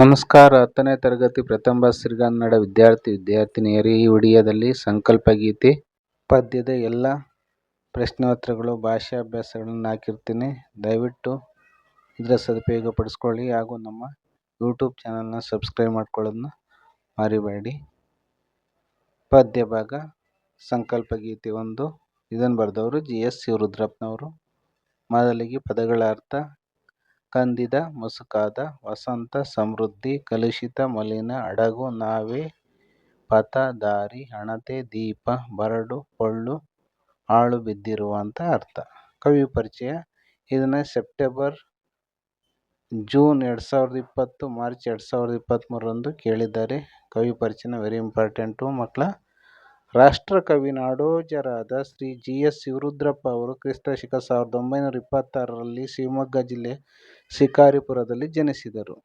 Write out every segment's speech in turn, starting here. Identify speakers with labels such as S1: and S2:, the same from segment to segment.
S1: ನಮಸ್ಕಾರ. ಹತ್ತನೇ ತರಗತಿ ಪ್ರಥಮ ಸಿರಿಗನ್ನಡ ವಿದ್ಯಾರ್ಥಿ ವಿದ್ಯಾರ್ಥಿನಿಯರೇ, ಈ ವಿಡಿಯೋದಲ್ಲಿ ಸಂಕಲ್ಪ ಗೀತೆ ಪದ್ಯದ ಎಲ್ಲ ಪ್ರಶ್ನೋತ್ತರಗಳು ಭಾಷಾಭ್ಯಾಸಗಳನ್ನು ಹಾಕಿರ್ತೀನಿ. ದಯವಿಟ್ಟು ಇದರ ಸದುಪಯೋಗ ಪಡಿಸ್ಕೊಳ್ಳಿ ಹಾಗೂ ನಮ್ಮ ಯೂಟ್ಯೂಬ್ ಚಾನಲ್ನ ಸಬ್ಸ್ಕ್ರೈಬ್ ಮಾಡ್ಕೊಳ್ಳೋದನ್ನ ಮರಿಬೇಡಿ. ಪದ್ಯ ಭಾಗ, ಸಂಕಲ್ಪ ಗೀತೆ ಒಂದು. ಇದನ್ನು ಬರೆದವರು ಜಿ ಎಸ್ ಶಿವರುದ್ರಪ್ಪನವರು ಮೊದಲಿಗೆ ಪದಗಳ ಅರ್ಥ ಕಂದಿದ ಮುಸುಕಾದ ವಸಂತ ಸಮೃದ್ಧಿ ಕಲುಷಿತ ಮಲಿನ ಹಡಗು ನಾವೆ ಪಥ ದಾರಿ ಹಣತೆ ದೀಪ ಬರಡು ಪೊಳ್ಳು ಆಳು ಅಂತ ಅರ್ಥ. ಕವಿ ಪರಿಚಯ. ಇದನ್ನು ಸೆಪ್ಟೆಂಬರ್ ಜೂನ್ ಎರಡು ಸಾವಿರದ ಇಪ್ಪತ್ತು, ಮಾರ್ಚ್ ಎರಡು ಸಾವಿರದ ಇಪ್ಪತ್ತ್ಮೂರರಂದು ಕೇಳಿದ್ದಾರೆ. ಕವಿ ಪರಿಚಯ ವೆರಿ ಇಂಪಾರ್ಟೆಂಟು ಮಕ್ಕಳ ರಾಷ್ಟ್ರಕವಿ ನಾಡೋಜರಾದ ಶ್ರೀ ಜಿ ಎಸ್ ಶಿವರುದ್ರಪ್ಪ ಅವರು ಕ್ರಿಸ್ತ ಶಕ ಸಾವಿರದ ಒಂಬೈನೂರ ಇಪ್ಪತ್ತಾರರಲ್ಲಿ ಶಿವಮೊಗ್ಗ ಜಿಲ್ಲೆ ಶಿಕಾರಿಪುರದಲ್ಲಿ ಜನಿಸಿದರು.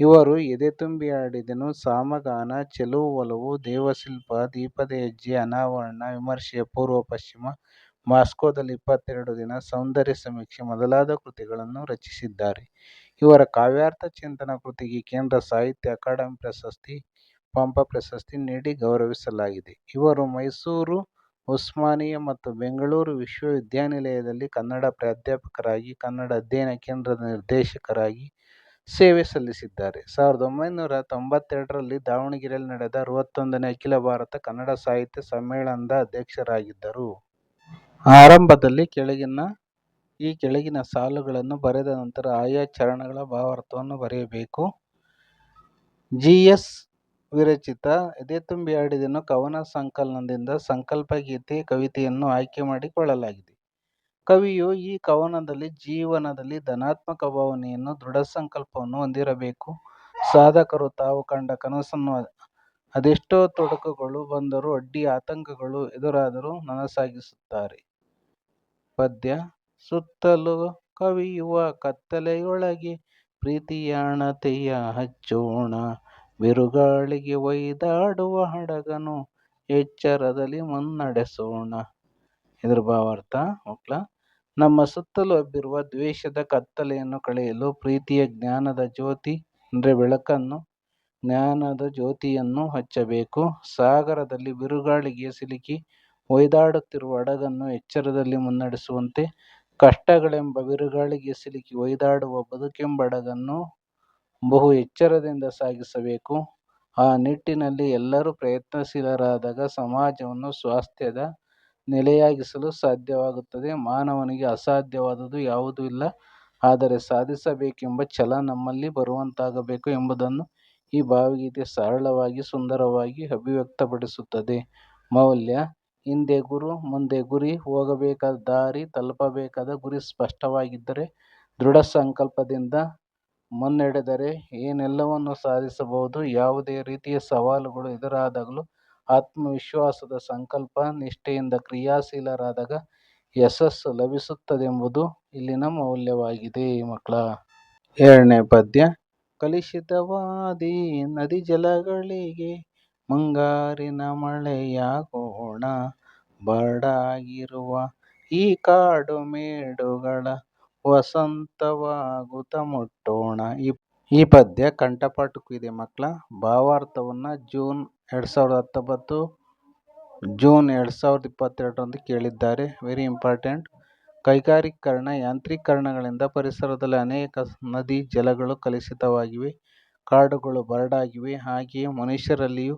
S1: ಇವರು ಎದೆ ತುಂಬಿ ಆಡಿದನು ಸಾಮಗಾನ, ಚೆಲುವು, ಒಲವು, ದೇವಶಿಲ್ಪ, ದೀಪದ ಹೆಜ್ಜೆ, ಅನಾವರಣ, ವಿಮರ್ಶೆ, ಪೂರ್ವ, ಪಶ್ಚಿಮ, ಮಾಸ್ಕೋದಲ್ಲಿ ಇಪ್ಪತ್ತೆರಡು ದಿನ ಸೌಂದರ್ಯ ಸಮೀಕ್ಷೆ ಮೊದಲಾದ ಕೃತಿಗಳನ್ನು ರಚಿಸಿದ್ದಾರೆ. ಇವರ ಕಾವ್ಯಾರ್ಥ ಚಿಂತನ ಕೃತಿಗೆ ಕೇಂದ್ರ ಸಾಹಿತ್ಯ ಅಕಾಡೆಮಿ ಪ್ರಶಸ್ತಿ, ಪಂಪ ಪ್ರಶಸ್ತಿ ನೀಡಿ ಗೌರವಿಸಲಾಗಿದೆ. ಇವರು ಮೈಸೂರು ಉಸ್ಮಾನಿಯಾ ಮತ್ತು ಬೆಂಗಳೂರು ವಿಶ್ವವಿದ್ಯಾನಿಲಯದಲ್ಲಿ ಕನ್ನಡ ಪ್ರಾಧ್ಯಾಪಕರಾಗಿ, ಕನ್ನಡ ಅಧ್ಯಯನ ಕೇಂದ್ರದ ನಿರ್ದೇಶಕರಾಗಿ ಸೇವೆ ಸಲ್ಲಿಸಿದ್ದಾರೆ. ಸಾವಿರದ ಒಂಬೈನೂರ ತೊಂಬತ್ತೆರಡರಲ್ಲಿ ದಾವಣಗೆರೆಯಲ್ಲಿ ನಡೆದ ಅರವತ್ತೊಂದನೇ ಅಖಿಲ ಭಾರತ ಕನ್ನಡ ಸಾಹಿತ್ಯ ಸಮ್ಮೇಳನದ ಅಧ್ಯಕ್ಷರಾಗಿದ್ದರು. ಆರಂಭದಲ್ಲಿ ಕೆಳಗಿನ, ಈ ಕೆಳಗಿನ ಸಾಲುಗಳನ್ನು ಬರೆದ ನಂತರ ಆಯಾ ಚರಣಗಳ ಭಾವಾರ್ಥವನ್ನು ಬರೆಯಬೇಕು. ಜಿ ಎಸ್ ವಿರಚಿತ ಎದೆ ತುಂಬಿ ಆಡಿದೆನು ಕವನ ಸಂಕಲನದಿಂದ ಸಂಕಲ್ಪ ಗೀತೆ ಕವಿತೆಯನ್ನು ಆಯ್ಕೆ ಮಾಡಿಕೊಳ್ಳಲಾಗಿದೆ. ಕವಿಯು ಈ ಕವನದಲ್ಲಿ ಜೀವನದಲ್ಲಿ ಧನಾತ್ಮಕ ಭಾವನೆಯನ್ನು, ದೃಢ ಸಂಕಲ್ಪವನ್ನು ಹೊಂದಿರಬೇಕು. ಸಾಧಕರು ತಾವು ಕಂಡ ಕನಸನ್ನು ಅದೆಷ್ಟೋ ತೊಡಕುಗಳು ಬಂದರೂ, ಅಡ್ಡಿ ಆತಂಕಗಳು ಎದುರಾದರೂ ನನಸಾಗಿಸುತ್ತಾರೆ. ಪದ್ಯ, ಸುತ್ತಲೂ ಕವಿಯುವ ಕತ್ತಲೆಯೊಳಗೆ, ಪ್ರೀತಿಯಾಣತೆಯ ಹಚ್ಚೋಣ ಬಿರುಗಾಳಿಗೆ ಒಯ್ದಾಡುವ ಹಡಗನು ಎಚ್ಚರದಲ್ಲಿ ಮುನ್ನಡೆಸೋಣ. ಇದರ ಭಾವಾರ್ಥ ಮಕ್ಕಳ, ನಮ್ಮ ಸುತ್ತಲೂ ಹಬ್ಬಿರುವ ದ್ವೇಷದ ಕತ್ತಲೆಯನ್ನು ಕಳೆಯಲು ಪ್ರೀತಿಯ ಜ್ಞಾನದ ಜ್ಯೋತಿ, ಅಂದರೆ ಬೆಳಕನ್ನು, ಜ್ಞಾನದ ಜ್ಯೋತಿಯನ್ನು ಹಚ್ಚಬೇಕು. ಸಾಗರದಲ್ಲಿ ಬಿರುಗಾಳಿಗೆ ಸಿಲುಕಿ ಒಯ್ದಾಡುತ್ತಿರುವ ಹಡಗನ್ನು ಎಚ್ಚರದಲ್ಲಿ ಮುನ್ನಡೆಸುವಂತೆ ಕಷ್ಟಗಳೆಂಬ ಬಿರುಗಾಳಿಗೆ ಸಿಲುಕಿ ಒಯ್ದಾಡುವ ಬದುಕೆಂಬ ಹಡಗನ್ನು ಬಹು ಎಚ್ಚರದಿಂದ ಸಾಗಿಸಬೇಕು. ಆ ನಿಟ್ಟಿನಲ್ಲಿ ಎಲ್ಲರೂ ಪ್ರಯತ್ನಶೀಲರಾದಾಗ ಸಮಾಜವನ್ನು ಸ್ವಾಸ್ಥ್ಯದ ನೆಲೆಯಾಗಿಸಲು ಸಾಧ್ಯವಾಗುತ್ತದೆ. ಮಾನವನಿಗೆ ಅಸಾಧ್ಯವಾದುದು ಯಾವುದೂ ಇಲ್ಲ. ಆದರೆ ಸಾಧಿಸಬೇಕೆಂಬ ಛಲ ನಮ್ಮಲ್ಲಿ ಬರುವಂತಾಗಬೇಕು ಎಂಬುದನ್ನು ಈ ಭಾವಗೀತೆ ಸರಳವಾಗಿ, ಸುಂದರವಾಗಿ ಅಭಿವ್ಯಕ್ತಪಡಿಸುತ್ತದೆ. ಮೌಲ್ಯ, ಹಿಂದೆ ಗುರು, ಮುಂದೆ ಗುರಿ, ಹೋಗಬೇಕಾದ ದಾರಿ, ತಲುಪಬೇಕಾದ ಗುರಿ ಸ್ಪಷ್ಟವಾಗಿದ್ದರೆ ದೃಢ ಸಂಕಲ್ಪದಿಂದ ಮುನ್ನಡೆದರೆ ಏನೆಲ್ಲವನ್ನು ಸಾಧಿಸಬಹುದು? ಯಾವುದೇ ರೀತಿಯ ಸವಾಲುಗಳು ಎದುರಾದಾಗಲೂ ಆತ್ಮವಿಶ್ವಾಸದ ಸಂಕಲ್ಪ, ನಿಷ್ಠೆಯಿಂದ ಕ್ರಿಯಾಶೀಲರಾದಾಗ ಯಶಸ್ಸು ಲಭಿಸುತ್ತದೆಂಬುದು ಇಲ್ಲಿನ ಮೌಲ್ಯವಾಗಿದೆ ಮಕ್ಕಳ. ಎರಡನೇ ಪದ್ಯ, ಕಲುಷಿತವಾದಿ ನದಿ ಜಲಗಳಿಗೆ ಮುಂಗಾರಿನ ಮಳೆಯಾಗೋಣ ಬರಡಾಗಿರುವ ಈ ಕಾಡು ಮೇಡುಗಳ ವಸಂತವಾಗುತ್ತ ಮುಟ್ಟೋಣ. ಈ ಪದ್ಯ ಕಂಠಪಾಠಕ್ಕೂ ಇದೆ ಮಕ್ಕಳ. ಭಾವಾರ್ಥವನ್ನು ಜೂನ್ ಎರಡು ಸಾವಿರದ ಹತ್ತೊಂಬತ್ತು, ಜೂನ್ ಎರಡು ಸಾವಿರದ ಇಪ್ಪತ್ತೆರಡರಂದು ಕೇಳಿದ್ದಾರೆ. ವೆರಿ ಇಂಪಾರ್ಟೆಂಟ್ ಕೈಗಾರೀಕರಣ ಯಾಂತ್ರೀಕರಣಗಳಿಂದ ಪರಿಸರದಲ್ಲಿ ಅನೇಕ ನದಿ, ಜಲಗಳು ಕಲುಷಿತವಾಗಿವೆ. ಕಾಡುಗಳು ಬರಡಾಗಿವೆ. ಹಾಗೆಯೇ ಮನುಷ್ಯರಲ್ಲಿಯೂ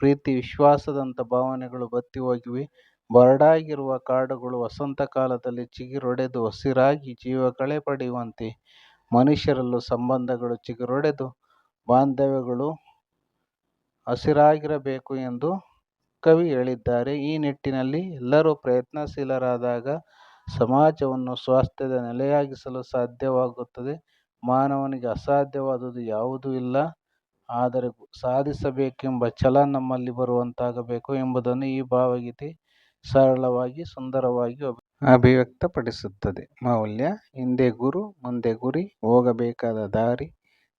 S1: ಪ್ರೀತಿ ವಿಶ್ವಾಸದಂಥ ಭಾವನೆಗಳು ಬತ್ತಿ ಹೋಗಿವೆ. ಬರಡಾಗಿರುವ ಕಾಡುಗಳು ವಸಂತ ಕಾಲದಲ್ಲಿ ಚಿಗುರೊಡೆದು ಹಸಿರಾಗಿ ಜೀವಕಳೆ ಪಡೆಯುವಂತೆ. ಮನುಷ್ಯರಲ್ಲೂ ಸಂಬಂಧಗಳು ಚಿಗುರೊಡೆದು ಬಾಂಧವ್ಯಗಳು ಹಸಿರಾಗಿರಬೇಕು ಎಂದು ಕವಿ ಹೇಳಿದ್ದಾರೆ. ಈ ನಿಟ್ಟಿನಲ್ಲಿ ಎಲ್ಲರೂ ಪ್ರಯತ್ನಶೀಲರಾದಾಗ ಸಮಾಜವನ್ನು ಸ್ವಾಸ್ಥ್ಯದ ನೆಲೆಯಾಗಿಸಲು ಸಾಧ್ಯವಾಗುತ್ತದೆ. ಮಾನವನಿಗೆ ಅಸಾಧ್ಯವಾದುದು ಯಾವುದೂ ಇಲ್ಲ. ಆದರೆ ಸಾಧಿಸಬೇಕೆಂಬ ಛಲ ನಮ್ಮಲ್ಲಿ ಬರುವಂತಾಗಬೇಕು ಎಂಬುದನ್ನು ಈ ಭಾವಗೀತೆ ಸರಳವಾಗಿ, ಸುಂದರವಾಗಿ ಅಭಿವ್ಯಕ್ತಪಡಿಸುತ್ತದೆ. ಮೌಲ್ಯ, ಹಿಂದೆ ಗುರು, ಮುಂದೆ ಗುರಿ, ಹೋಗಬೇಕಾದ ದಾರಿ,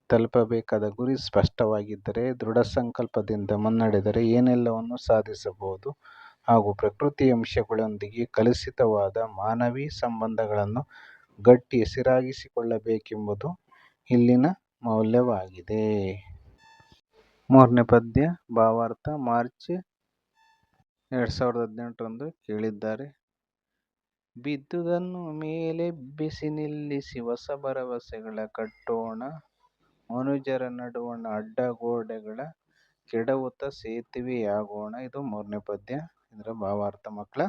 S1: ತಲುಪಬೇಕಾದ ಗುರಿ ಸ್ಪಷ್ಟವಾಗಿದ್ದರೆ, ದೃಢ ಸಂಕಲ್ಪದಿಂದ ಮುನ್ನಡೆದರೆ ಏನೆಲ್ಲವನ್ನು ಸಾಧಿಸಬಹುದು. ಹಾಗೂ ಪ್ರಕೃತಿ ಅಂಶಗಳೊಂದಿಗೆ ಕಲುಷಿತವಾದ ಮಾನವೀಯ ಸಂಬಂಧಗಳನ್ನು ಗಟ್ಟಿ ಹಸಿರಾಗಿಸಿಕೊಳ್ಳಬೇಕೆಂಬುದು ಇಲ್ಲಿನ ಮೌಲ್ಯವಾಗಿದೆ. ಮೂರನೇ ಪದ್ಯ, ಭಾವಾರ್ಥ, ಮಾರ್ಚ್ ಎರಡು ಸಾವಿರದ ಹದಿನೆಂಟರಂದು ಕೇಳಿದ್ದಾರೆ ಬಿದ್ದುದನ್ನು ಮೇಲೆಬ್ಬಿಸಿ ನಿಲ್ಲಿಸಿ ಹೊಸ ಭರವಸೆಗಳ ಕಟ್ಟೋಣ, ಮನುಜರ ನಡುವಣ ಅಡ್ಡಗೋಡೆಗಳ ಕೆಡವುತ್ತ ಸೇತುವೆಯಾಗೋಣ ಇದು ಮೂರನೇ ಪದ್ಯ. ಇದರ ಭಾವಾರ್ಥ, ಮಕ್ಕಳ,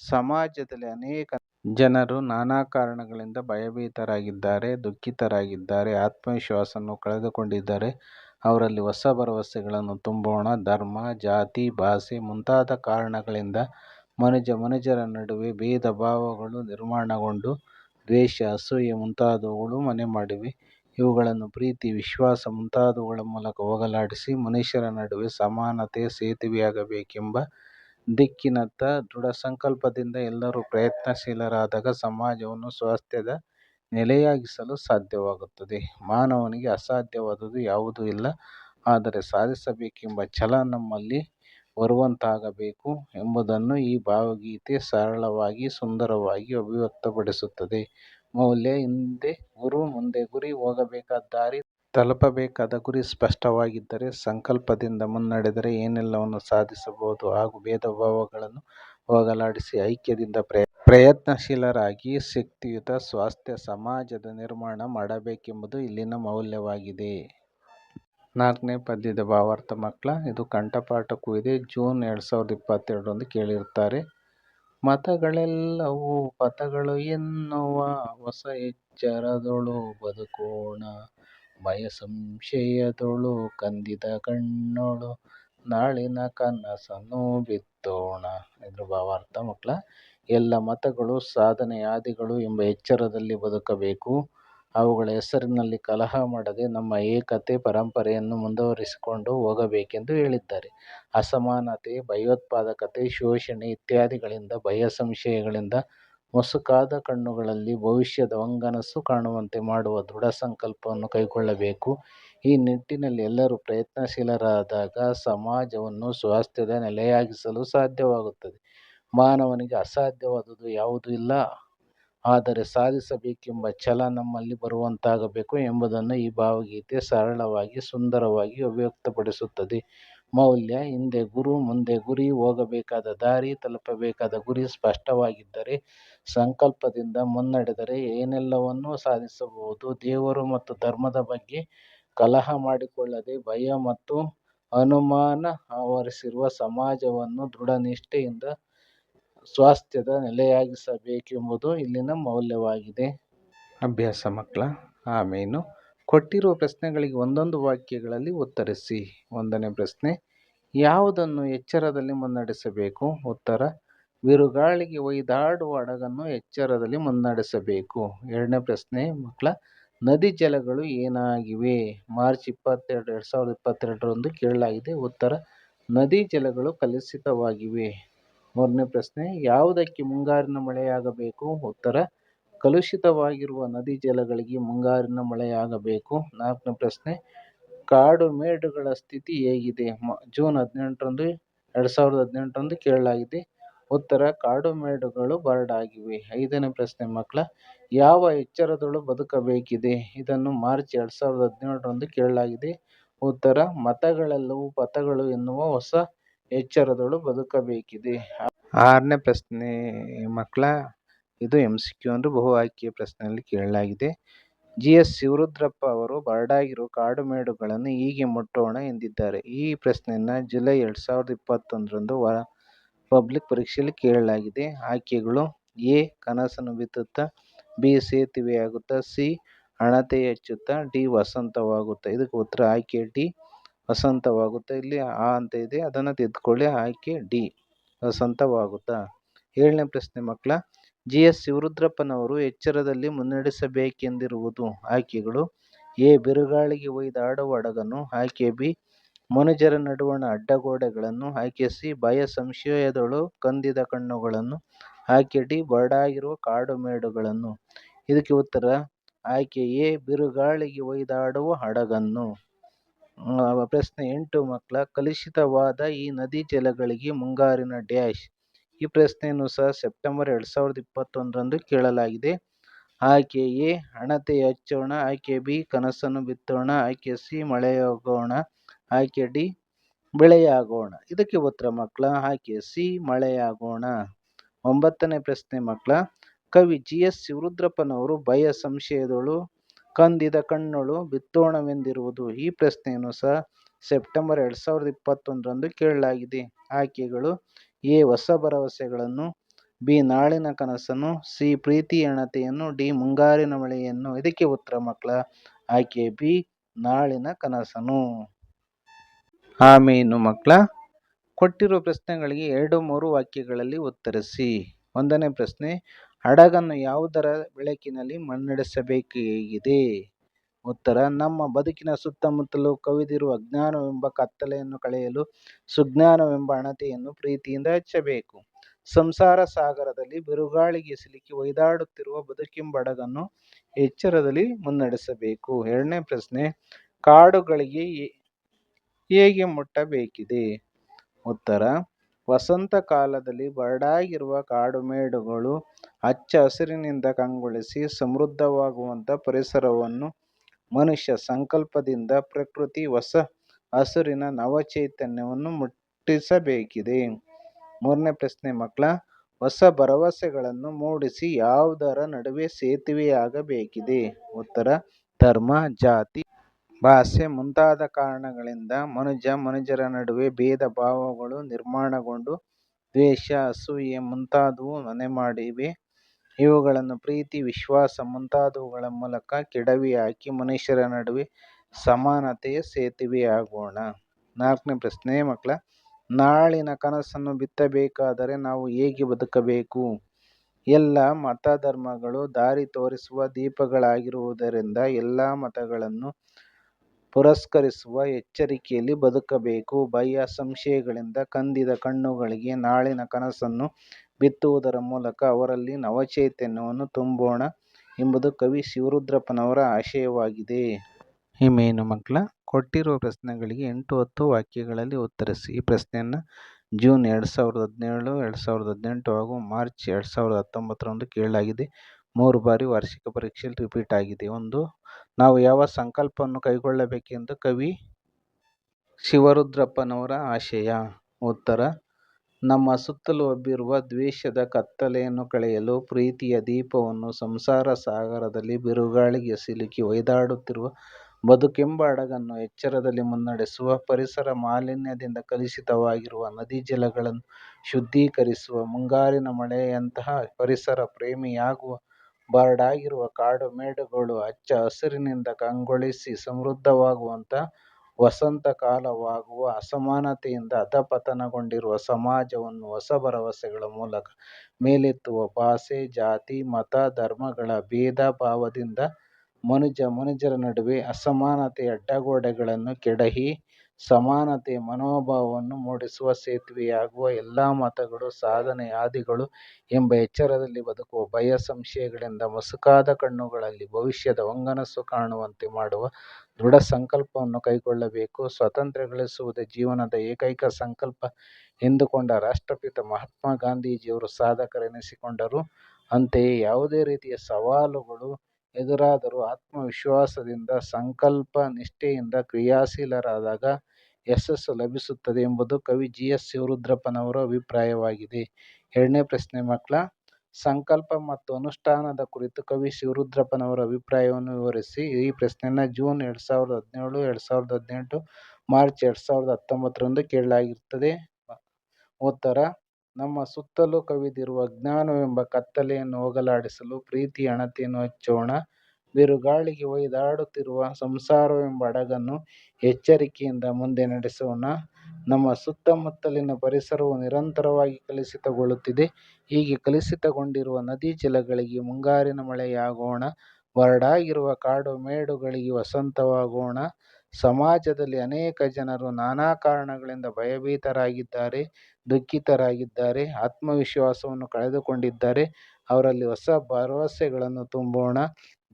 S1: ಸಮಾಜದಲ್ಲಿ ಅನೇಕ ಜನರು ನಾನಾ ಕಾರಣಗಳಿಂದ ಭಯಭೀತರಾಗಿದ್ದಾರೆ, ದುಃಖಿತರಾಗಿದ್ದಾರೆ, ಆತ್ಮವಿಶ್ವಾಸವನ್ನು ಕಳೆದುಕೊಂಡಿದ್ದಾರೆ. ಅವರಲ್ಲಿ ಹೊಸ ಭರವಸೆಗಳನ್ನು ತುಂಬೋಣ. ಧರ್ಮ, ಜಾತಿ, ಭಾಷೆ ಮುಂತಾದ ಕಾರಣಗಳಿಂದ ಮನುಜ ಮನುಜರ ನಡುವೆ ಭೇದ ಭಾವಗಳು ನಿರ್ಮಾಣಗೊಂಡು ದ್ವೇಷ, ಅಸೂಯೆ ಮುಂತಾದವುಗಳು ಮನೆ ಮಾಡಿವೆ. ಇವುಗಳನ್ನು ಪ್ರೀತಿ, ವಿಶ್ವಾಸ ಮುಂತಾದವುಗಳ ಮೂಲಕ ಹೋಗಲಾಡಿಸಿ ಮನುಷ್ಯರ ನಡುವೆ ಸಮಾನತೆ, ಸೇತುವೆಯಾಗಬೇಕೆಂಬ ದಿಕ್ಕಿನತ್ತ ದೃಢ ಸಂಕಲ್ಪದಿಂದ ಎಲ್ಲರೂ ಪ್ರಯತ್ನಶೀಲರಾದಾಗ ಸಮಾಜವನ್ನು ಸ್ವಾಸ್ಥ್ಯದ ನೆಲೆಯಾಗಿಸಲು ಸಾಧ್ಯವಾಗುತ್ತದೆ. ಮಾನವನಿಗೆ ಅಸಾಧ್ಯವಾದುದು ಯಾವುದೂ ಇಲ್ಲ. ಆದರೆ ಸಾಧಿಸಬೇಕೆಂಬ ಛಲ ನಮ್ಮಲ್ಲಿ ಬರುವಂತಾಗಬೇಕು ಎಂಬುದನ್ನು ಈ ಭಾವಗೀತೆ ಸರಳವಾಗಿ, ಸುಂದರವಾಗಿ ಅಭಿವ್ಯಕ್ತಪಡಿಸುತ್ತದೆ. ಮೌಲ್ಯ ಹಿಂದೆ ಗುರು, ಮುಂದೆ ಗುರಿ, ಹೋಗಬೇಕಾದ ದಾರಿ ತಲುಪಬೇಕಾದ ಗುರಿ ಸ್ಪಷ್ಟವಾಗಿದ್ದರೆ ಸಂಕಲ್ಪದಿಂದ ಮುನ್ನಡೆದರೆ ಏನೆಲ್ಲವನ್ನು ಸಾಧಿಸಬಹುದು ಹಾಗೂ ಭೇದಭಾವಗಳನ್ನು ಹೋಗಲಾಡಿಸಿ ಐಕ್ಯದಿಂದ ಪ್ರಯತ್ನಶೀಲರಾಗಿ ಶಕ್ತಿಯುತ ಸ್ವಾಸ್ಥ್ಯ ಸಮಾಜದ ನಿರ್ಮಾಣ ಮಾಡಬೇಕೆಂಬುದು ಇಲ್ಲಿನ ಮೌಲ್ಯವಾಗಿದೆ. ನಾಲ್ಕನೇ ಪದ್ಯದ ಭಾವಾರ್ಥ ಮಕ್ಕಳ, ಇದು ಕಂಠಪಾಠಕ್ಕೂ ಇದೆ. ಜೂನ್ ಎರಡು ಸಾವಿರದ ಇಪ್ಪತ್ತೆರಡರಂದು ಕೇಳಿರುತ್ತಾರೆ. ಮತಗಳೆಲ್ಲವೂ ಪಥಗಳು ಎನ್ನುವ ಹೊಸ ಎಚ್ಚರದೊಳು ಬದುಕೋಣ. ಭಯ ಸಂಶಯದೊಳು ಕಂದಿದ ಕಣ್ಣೊಳು ನಾಳಿನ ಕನಸನ್ನು ಬಿತ್ತೋಣ. ಇದ್ರ ಭಾವಾರ್ಥ ಮಕ್ಕಳ, ಎಲ್ಲ ಮತಗಳು ಸಾಧನೆಯಾದಿಗಳು ಎಂಬ ಎಚ್ಚರದಲ್ಲಿ ಬದುಕಬೇಕು. ಅವುಗಳ ಹೆಸರಿನಲ್ಲಿ ಕಲಹ ಮಾಡದೆ ನಮ್ಮ ಏಕತೆ, ಪರಂಪರೆಯನ್ನು ಮುಂದುವರಿಸಿಕೊಂಡು ಹೋಗಬೇಕೆಂದು ಹೇಳಿದ್ದಾರೆ. ಅಸಮಾನತೆ, ಭಯೋತ್ಪಾದಕತೆ, ಶೋಷಣೆ ಇತ್ಯಾದಿಗಳಿಂದ ಭಯ ಸಂಶಯಗಳಿಂದ ಮಸುಕಾದ ಕಣ್ಣುಗಳಲ್ಲಿ ಭವಿಷ್ಯದ ಹೊಂಗನಸು ಕಾಣುವಂತೆ ಮಾಡುವ ದೃಢ ಸಂಕಲ್ಪವನ್ನು ಕೈಗೊಳ್ಳಬೇಕು ಈ ನಿಟ್ಟಿನಲ್ಲಿ ಎಲ್ಲರೂ ಪ್ರಯತ್ನಶೀಲರಾದಾಗ ಸಮಾಜವನ್ನು ಸ್ವಾಸ್ಥ್ಯದ ನೆಲೆಯಾಗಿಸಲು ಸಾಧ್ಯವಾಗುತ್ತದೆ. ಮಾನವನಿಗೆ ಅಸಾಧ್ಯವಾದುದು ಯಾವುದೂ ಇಲ್ಲ. ಆದರೆ ಸಾಧಿಸಬೇಕೆಂಬ ಛಲ ನಮ್ಮಲ್ಲಿ ಬರುವಂತಾಗಬೇಕು ಎಂಬುದನ್ನು ಈ ಭಾವಗೀತೆ ಸರಳವಾಗಿ, ಸುಂದರವಾಗಿ ಅಭಿವ್ಯಕ್ತಪಡಿಸುತ್ತದೆ ಮೌಲ್ಯ, ಹಿಂದೆ ಗುರು, ಮುಂದೆ ಗುರಿ, ಹೋಗಬೇಕಾದ ದಾರಿ, ತಲುಪಬೇಕಾದ ಗುರಿ ಸ್ಪಷ್ಟವಾಗಿದ್ದರೆ, ಸಂಕಲ್ಪದಿಂದ ಮುನ್ನಡೆದರೆ ಏನೆಲ್ಲವನ್ನೂ ಸಾಧಿಸಬಹುದು. ದೇವರು ಮತ್ತು ಧರ್ಮದ ಬಗ್ಗೆ ಕಲಹ ಮಾಡಿಕೊಳ್ಳದೆ ಭಯ ಮತ್ತು ಅನುಮಾನ ಆವರಿಸಿರುವ ಸಮಾಜವನ್ನು ದೃಢನಿಷ್ಠೆಯಿಂದ ಸ್ವಾಸ್ಥ್ಯದ ನೆಲೆಯಾಗಿಸಬೇಕೆಂಬುದು ಇಲ್ಲಿನ ಮೌಲ್ಯವಾಗಿದೆ. ಅಭ್ಯಾಸ ಮಕ್ಕಳ, ಆಮೇನು? ಕೊಟ್ಟಿರುವ ಪ್ರಶ್ನೆಗಳಿಗೆ ಒಂದೊಂದು ವಾಕ್ಯಗಳಲ್ಲಿ ಉತ್ತರಿಸಿ. ಒಂದನೇ ಪ್ರಶ್ನೆ, ಯಾವುದನ್ನು ಎಚ್ಚರದಲ್ಲಿ ಮುನ್ನಡೆಸಬೇಕು? ಉತ್ತರ, ಬಿರುಗಾಳಿಗೆ ಒಯ್ದಾಡುವ ಹಡಗನ್ನು ಎಚ್ಚರದಲ್ಲಿ ಮುನ್ನಡೆಸಬೇಕು. ಎರಡನೇ ಪ್ರಶ್ನೆ, ಮಕ್ಕಳ ನದಿ ಜಲಗಳು ಏನಾಗಿವೆ? ಮಾರ್ಚ್ ಇಪ್ಪತ್ತೆರಡು, ಎರಡು ಸಾವಿರದ ಇಪ್ಪತ್ತೆರಡರಂದು ಕೇಳಲಾಗಿದೆ. ಉತ್ತರ, ನದಿ ಜಲಗಳು ಕಲುಷಿತವಾಗಿವೆ. ಮೂರನೇ ಪ್ರಶ್ನೆ, ಯಾವುದಕ್ಕೆ ಮುಂಗಾರಿನ ಮಳೆಯಾಗಬೇಕು? ಉತ್ತರ ಕಲುಷಿತವಾಗಿರುವ ನದಿ ಜಲಗಳಿಗೆ ಮುಂಗಾರಿನ ಮಳೆಯಾಗಬೇಕು. ನಾಲ್ಕನೇ ಪ್ರಶ್ನೆ, ಕಾಡು ಮೇಡುಗಳ ಸ್ಥಿತಿ ಹೇಗಿದೆ? ಜೂನ್ ಹದಿನೆಂಟರಂದು, ಎರಡು ಸಾವಿರದ ಹದಿನೆಂಟರಂದು ಕೇಳಲಾಗಿದೆ. ಉತ್ತರ, ಕಾಡು ಮೇಡುಗಳು ಬರಡಾಗಿವೆ. ಐದನೇ ಪ್ರಶ್ನೆ, ಮಕ್ಕಳ, ಯಾವ ಎಚ್ಚರದೊಳು ಬದುಕಬೇಕಿದೆ? ಇದನ್ನು ಮಾರ್ಚ್ ಎರಡು ಸಾವಿರದ ಹದಿನೇಳರಂದು ಕೇಳಲಾಗಿದೆ. ಉತ್ತರ, ಮತಗಳೆಲ್ಲವೂ ಪಥಗಳು ಎನ್ನುವ ಹೊಸ ಎಚ್ಚರದೊಳು ಬದುಕಬೇಕಿದೆ. ಆರನೇ ಪ್ರಶ್ನೆ, ಮಕ್ಕಳ ಇದು ಎಂ ಸಿ ಕ್ಯೂ ಅಂದರೆ ಬಹು ಆಯ್ಕೆಯ ಪ್ರಶ್ನೆಯಲ್ಲಿ ಕೇಳಲಾಗಿದೆ. ಜಿ ಎಸ್ ಶಿವರುದ್ರಪ್ಪ ಅವರು ಬರಡಾಗಿರುವ ಕಾಡುಮೇಡುಗಳನ್ನು ಹೀಗೆ ಮುಟ್ಟೋಣ ಎಂದಿದ್ದಾರೆ. ಈ ಪ್ರಶ್ನೆಯನ್ನು ಜುಲೈ ಎರಡು ಸಾವಿರದ ಇಪ್ಪತ್ತೊಂದರಂದು ವ, ಪಬ್ಲಿಕ್ ಪರೀಕ್ಷೆಯಲ್ಲಿ ಕೇಳಲಾಗಿದೆ. ಆಯ್ಕೆಗಳು ಎ, ಕನಸನ್ನು ಬಿತ್ತುತ್ತಾ, ಬಿ, ಸೇತುವೆಯಾಗುತ್ತಾ, ಸಿ, ಹಣತೆ ಹೆಚ್ಚುತ್ತಾ, ಡಿ, ವಸಂತವಾಗುತ್ತಾ. ಇದಕ್ಕೆ ಉತ್ತರ ಆಯ್ಕೆ ಡಿ, ವಸಂತವಾಗುತ್ತಾ. ಇಲ್ಲಿ ಆ ಅಂತ ಇದೆ. ಅದನ್ನು ತೆಗೆದುಕೊಳ್ಳಿ. ಆಯ್ಕೆ ಡಿ, ವಸಂತವಾಗುತ್ತಾ. ಏಳನೇ ಪ್ರಶ್ನೆ ಮಕ್ಕಳ ಜಿ ಎಸ್ ಶಿವರುದ್ರಪ್ಪನವರು ಎಚ್ಚರದಲ್ಲಿ ಮುನ್ನಡೆಸಬೇಕೆಂದಿರುವುದು ಆಯ್ಕೆಗಳು. ಎ. ಬಿರುಗಾಳಿಗೆ ಒಯ್ದಾಡುವ ಹಡಗನ್ನು ಆಯ್ಕೆ, ಬಿ. ಮನುಜರ ನಡುವಣ ಅಡ್ಡಗೋಡೆಗಳನ್ನು ಆಯ್ಕೆ, ಸಿ. ಭಯ ಸಂಶಯದೊಳು ಕಂದಿದ ಕಣ್ಣುಗಳನ್ನು ಆಯ್ಕೆ, ಡಿ. ಬರಡಾಗಿರುವ ಕಾಡು ಮೇಡುಗಳನ್ನು ಇದಕ್ಕೆ ಉತ್ತರ, ಆಯ್ಕೆ, ಎ. ಬಿರುಗಾಳಿಗೆ ಒಯ್ದಾಡುವ ಹಡಗನ್ನು. ಪ್ರಶ್ನೆ ಎಂಟು, ಮಕ್ಕಳ ಕಲುಷಿತವಾದ ಈ ನದಿ ಜಲಗಳಿಗೆ ಮುಂಗಾರಿನ ಡ್ಯಾಶ್ ಈ ಪ್ರಶ್ನೆಯನ್ನು ಸಹ ಸೆಪ್ಟೆಂಬರ್ ಎರಡು ಸಾವಿರದ ಇಪ್ಪತ್ತೊಂದರಂದು ಕೇಳಲಾಗಿದೆ. ಆಯ್ಕೆ ಎ ಹಣತೆ ಹಚ್ಚೋಣ ಆಯ್ಕೆ ಬಿ ಕನಸನ್ನು ಬಿತ್ತೋಣ ಆಯ್ಕೆ ಸಿ ಮಳೆಯಾಗೋಣ ಆಯ್ಕೆ ಡಿ ಬೆಳೆಯಾಗೋಣ. ಇದಕ್ಕೆ ಉತ್ತರ ಮಕ್ಕಳ ಆಯ್ಕೆ ಸಿ ಮಳೆಯಾಗೋಣ. ಒಂಬತ್ತನೇ ಪ್ರಶ್ನೆ ಮಕ್ಕಳ, ಕವಿ ಜಿ ಎಸ್ ಶಿವರುದ್ರಪ್ಪನವರು ಭಯ ಸಂಶಯದಳು ಕಂದಿದ ಕಣ್ಣಳು ಬಿತ್ತೋಣವೆಂದಿರುವುದು ಈ ಪ್ರಶ್ನೆಯನ್ನು ಸಹ ಸೆಪ್ಟೆಂಬರ್ ಎರಡು ಸಾವಿರದ ಇಪ್ಪತ್ತೊಂದರಂದು ಕೇಳಲಾಗಿದೆ. ಆಯ್ಕೆಗಳು ಎ ಹೊಸ ಭರವಸೆಗಳನ್ನು ಬಿ ನಾಳಿನ ಕನಸನ್ನು, ಸಿ ಪ್ರೀತಿ ಅಣತೆಯನ್ನು ಡಿ ಮುಂಗಾರಿನ ಮಳೆಯನ್ನು, ಇದಕ್ಕೆ ಉತ್ತರ ಮಕ್ಕಳ ಆಯ್ಕೆ ಬಿ ನಾಳಿನ ಕನಸನು. ಆಮೇನು ಮಕ್ಕಳ ಕೊಟ್ಟಿರುವ ಪ್ರಶ್ನೆಗಳಿಗೆ ಎರಡು ಮೂರು ವಾಕ್ಯಗಳಲ್ಲಿ ಉತ್ತರಿಸಿ. ಒಂದನೇ ಪ್ರಶ್ನೆ, ಹಡಗನ್ನು ಯಾವುದರ ಬೆಳಕಿನಲ್ಲಿ ಮುನ್ನಡೆಸಬೇಕಾಗಿದೆ ಉತ್ತರ, ನಮ್ಮ ಬದುಕಿನ ಸುತ್ತಮುತ್ತಲೂ ಕವಿದಿರುವ ಜ್ಞಾನವೆಂಬ ಕತ್ತಲೆಯನ್ನು ಕಳೆಯಲು ಸುಜ್ಞಾನವೆಂಬ ಹಣತೆಯನ್ನು ಪ್ರೀತಿಯಿಂದ ಹಚ್ಚಬೇಕು. ಸಂಸಾರ ಸಾಗರದಲ್ಲಿ ಬಿರುಗಾಳಿಗೆ ಸಿಲುಕಿ ಒಯ್ದಾಡುತ್ತಿರುವ ಬದುಕೆಂಬ ಹಡಗನ್ನು ಎಚ್ಚರದಲ್ಲಿ ಮುನ್ನಡೆಸಬೇಕು. ಎರಡನೇ ಪ್ರಶ್ನೆ, ಕಾಡುಗಳಿಗೆ ಹೇಗೆ ಮುಟ್ಟಬೇಕಿದೆ? ಉತ್ತರ, ವಸಂತ ಕಾಲದಲ್ಲಿ ಬರಡಾಗಿರುವ ಕಾಡುಮೇಡುಗಳು ಹಚ್ಚ ಹಸಿರಿನಿಂದ ಕಂಗೊಳಿಸಿ ಸಮೃದ್ಧವಾಗುವಂಥ ಪರಿಸರವನ್ನು ಮನುಷ್ಯ ಸಂಕಲ್ಪದಿಂದ ಪ್ರಕೃತಿ ಹೊಸ ಹಸುರಿನ ನವಚೈತನ್ಯವನ್ನು ಮುಟ್ಟಿಸಬೇಕಿದೆ. ಮೂರನೇ ಪ್ರಶ್ನೆ, ಮಕ್ಕಳ, ಹೊಸ ಭರವಸೆಗಳನ್ನು ಮೂಡಿಸಿ ಯಾವುದರ ನಡುವೆ ಸೇತುವೆಯಾಗಬೇಕಿದೆ? ಉತ್ತರ, ಧರ್ಮ, ಜಾತಿ, ಭಾಷೆ ಮುಂತಾದ ಕಾರಣಗಳಿಂದ ಮನುಜ, ಮನುಜರ ನಡುವೆ ಭೇದ ಭಾವಗಳು ನಿರ್ಮಾಣಗೊಂಡು ದ್ವೇಷ, ಅಸೂಯೆ ಮುಂತಾದವು ಮನೆಮಾಡಿವೆ. ಇವುಗಳನ್ನು ಪ್ರೀತಿ, ವಿಶ್ವಾಸ ಮುಂತಾದವುಗಳ ಮೂಲಕ ಕೆಡವಿ ಹಾಕಿ ಮನುಷ್ಯರ ನಡುವೆ ಸಮಾನತೆಯ ಸೇತುವೆಯಾಗೋಣ. ನಾಲ್ಕನೇ ಪ್ರಶ್ನೆ, ಮಕ್ಕಳ, ನಾಳಿನ ಕನಸನ್ನು ಬಿತ್ತಬೇಕಾದರೆ ನಾವು ಹೇಗೆ ಬದುಕಬೇಕು? ಎಲ್ಲ ಮತ ಧರ್ಮಗಳು ದಾರಿ ತೋರಿಸುವ ದೀಪಗಳಾಗಿರುವುದರಿಂದ ಎಲ್ಲ ಮತಗಳನ್ನು ಪುರಸ್ಕರಿಸುವ ಎಚ್ಚರಿಕೆಯಲ್ಲಿ ಬದುಕಬೇಕು. ಭಯ, ಸಂಶಯಗಳಿಂದ ಕಂದಿದ ಕಣ್ಣುಗಳಿಗೆ ನಾಳಿನ ಕನಸನ್ನು ಬಿತ್ತುವುದರ ಮೂಲಕ ಅವರಲ್ಲಿ ನವಚೈತನ್ಯವನ್ನು ತುಂಬೋಣ ಎಂಬುದು ಕವಿ ಶಿವರುದ್ರಪ್ಪನವರ ಆಶಯವಾಗಿದೆ. ಹಿಮೇನು ಮಕ್ಕಳ ಕೊಟ್ಟಿರುವ ಪ್ರಶ್ನೆಗಳಿಗೆ ಎಂಟು ಹತ್ತು ವಾಕ್ಯಗಳಲ್ಲಿ ಉತ್ತರಿಸಿ. ಈ ಪ್ರಶ್ನೆಯನ್ನು ಜೂನ್ ಎರಡು ಸಾವಿರದ ಹದಿನೇಳು, ಎರಡು ಸಾವಿರದ ಹದಿನೆಂಟು ಹಾಗೂ ಮಾರ್ಚ್ ಎರಡು ಸಾವಿರದ ಹತ್ತೊಂಬತ್ತರಂದು ಕೇಳಲಾಗಿದೆ. ಮೂರು ಬಾರಿ ವಾರ್ಷಿಕ ಪರೀಕ್ಷೆಯಲ್ಲಿ ರಿಪೀಟ್ ಆಗಿದೆ. ಒಂದು, ನಾವು ಯಾವ ಸಂಕಲ್ಪವನ್ನು ಕೈಗೊಳ್ಳಬೇಕೆಂದು ಕವಿ ಶಿವರುದ್ರಪ್ಪನವರ ಆಶಯ. ಉತ್ತರ ನಮ್ಮ ಸುತ್ತಲೂ ಹಬ್ಬಿರುವ ದ್ವೇಷದ ಕತ್ತಲೆಯನ್ನು ಕಳೆಯಲು ಪ್ರೀತಿಯ ದೀಪವನ್ನು ಸಂಸಾರ ಸಾಗರದಲ್ಲಿ ಬಿರುಗಾಳಿಗೆ ಸಿಲುಕಿ ಒಯ್ದಾಡುತ್ತಿರುವ ಬದುಕೆಂಬ ಹಡಗನ್ನು ಎಚ್ಚರದಲ್ಲಿ ಮುನ್ನಡೆಸುವ, ಪರಿಸರ ಮಾಲಿನ್ಯದಿಂದ ಕಲುಷಿತವಾಗಿರುವ ನದಿ ಜಲಗಳನ್ನು ಶುದ್ಧೀಕರಿಸುವ, ಮುಂಗಾರಿನ ಮಳೆಯಂತಹ ಪರಿಸರ ಪ್ರೇಮಿಯಾಗುವ, ಬರಡಾಗಿರುವ ಕಾಡು ಮೇಡುಗಳು ಹಚ್ಚ ಹಸಿರಿನಿಂದ ಕಂಗೊಳಿಸಿ ಸಮೃದ್ಧವಾಗುವಂಥ ವಸಂತ ಕಾಲವಾಗುವ ಅಸಮಾನತೆಯಿಂದ ಅಧಃಪತನಗೊಂಡಿರುವ ಸಮಾಜವನ್ನು ಹೊಸ ಭರವಸೆಗಳ ಮೂಲಕ ಮೇಲೆತ್ತುವ ಭಾಷೆ, ಜಾತಿ, ಮತ, ಧರ್ಮಗಳ ಭೇದ ಭಾವದಿಂದ ಮನುಜ ಮನುಜರ ನಡುವೆ ಅಸಮಾನತೆಯ ಅಡ್ಡಗೋಡೆಗಳನ್ನು ಕೆಡಹಿ ಸಮಾನತೆಯ ಮನೋಭಾವವನ್ನು ಮೂಡಿಸುವ ಸೇತುವೆಯಾಗುವ ಎಲ್ಲ ಮತಗಳು ಸಾಧನೆಯ ಹಾದಿಗಳು ಎಂಬ ಎಚ್ಚರದಲ್ಲಿ ಬದುಕುವ ಭಯ ಸಂಶಯಗಳಿಂದ ಮಸುಕಾದ ಕಣ್ಣುಗಳಲ್ಲಿ ಭವಿಷ್ಯದ ಹೊಂಗನಸು ಕಾಣುವಂತೆ ಮಾಡುವ ದೃಢ ಸಂಕಲ್ಪವನ್ನು ಕೈಗೊಳ್ಳಬೇಕು. ಸ್ವಾತಂತ್ರ್ಯ ಗಳಿಸುವುದು ಜೀವನದ ಏಕೈಕ ಸಂಕಲ್ಪ ಎಂದುಕೊಂಡ ರಾಷ್ಟ್ರಪಿತ ಮಹಾತ್ಮ ಗಾಂಧೀಜಿಯವರು ಸಾಧಕರೆನಿಸಿಕೊಂಡರು. ಅಂತೆಯೇ ಯಾವುದೇ ರೀತಿಯ ಸವಾಲುಗಳು ಎದುರಾದರೂ ಆತ್ಮವಿಶ್ವಾಸದಿಂದ, ಸಂಕಲ್ಪ ನಿಷ್ಠೆಯಿಂದ ಕ್ರಿಯಾಶೀಲರಾದಾಗ ಯಶಸ್ಸು ಲಭಿಸುತ್ತದೆ ಎಂಬುದು ಕವಿ ಜಿ ಎಸ್ ಶಿವರುದ್ರಪ್ಪನವರ ಅಭಿಪ್ರಾಯವಾಗಿದೆ. ಎರಡನೇ ಪ್ರಶ್ನೆ, ಮಕ್ಕಳ! ಸಂಕಲ್ಪ ಮತ್ತು ಅನುಷ್ಠಾನದ ಕುರಿತು ಕವಿ ಶಿವರುದ್ರಪ್ಪನವರ ಅಭಿಪ್ರಾಯವನ್ನು ವಿವರಿಸಿ. ಈ ಪ್ರಶ್ನೆಯನ್ನು ಜೂನ್ ಎರಡು ಸಾವಿರದ ಹದಿನೇಳು, ಎರಡು ಸಾವಿರದ ಹದಿನೆಂಟು, ಮಾರ್ಚ್ ಎರಡು ಸಾವಿರದ ಹತ್ತೊಂಬತ್ತರಂದು ಕೇಳಲಾಗಿರುತ್ತದೆ. ಉತ್ತರ ನಮ್ಮ ಸುತ್ತಲೂ ಕವಿದಿರುವ ಜ್ಞಾನವೆಂಬ ಕತ್ತಲೆಯನ್ನು ಹೋಗಲಾಡಿಸಲು ಪ್ರೀತಿ, ಹಣತೆಯನ್ನು ಹಚ್ಚೋಣ. ಬಿರುಗಾಳಿಗೆ ಒಯ್ದಾಡುತ್ತಿರುವ ಸಂಸಾರವೆಂಬ ಹಡಗನ್ನು ಎಚ್ಚರಿಕೆಯಿಂದ ಮುಂದೆ ನಡೆಸೋಣ. ನಮ್ಮ ಸುತ್ತಮುತ್ತಲಿನ ಪರಿಸರವು ನಿರಂತರವಾಗಿ ಕಲುಷಿತಗೊಳ್ಳುತ್ತಿದೆ. ಹೀಗೆ ಕಲುಷಿತಗೊಂಡಿರುವ ನದಿ ಜಲಗಳಿಗೆ ಮುಂಗಾರಿನ ಮಳೆಯಾಗೋಣ. ಬರಡಾಗಿರುವ ಕಾಡು ಮೇಡುಗಳಿಗೆ ವಸಂತವಾಗೋಣ. ಸಮಾಜದಲ್ಲಿ ಅನೇಕ ಜನರು ನಾನಾ ಕಾರಣಗಳಿಂದ ಭಯಭೀತರಾಗಿದ್ದಾರೆ, ದುಃಖಿತರಾಗಿದ್ದಾರೆ, ಆತ್ಮವಿಶ್ವಾಸವನ್ನು ಕಳೆದುಕೊಂಡಿದ್ದಾರೆ. ಅವರಲ್ಲಿ ಹೊಸ ಭರವಸೆಗಳನ್ನು ತುಂಬೋಣ.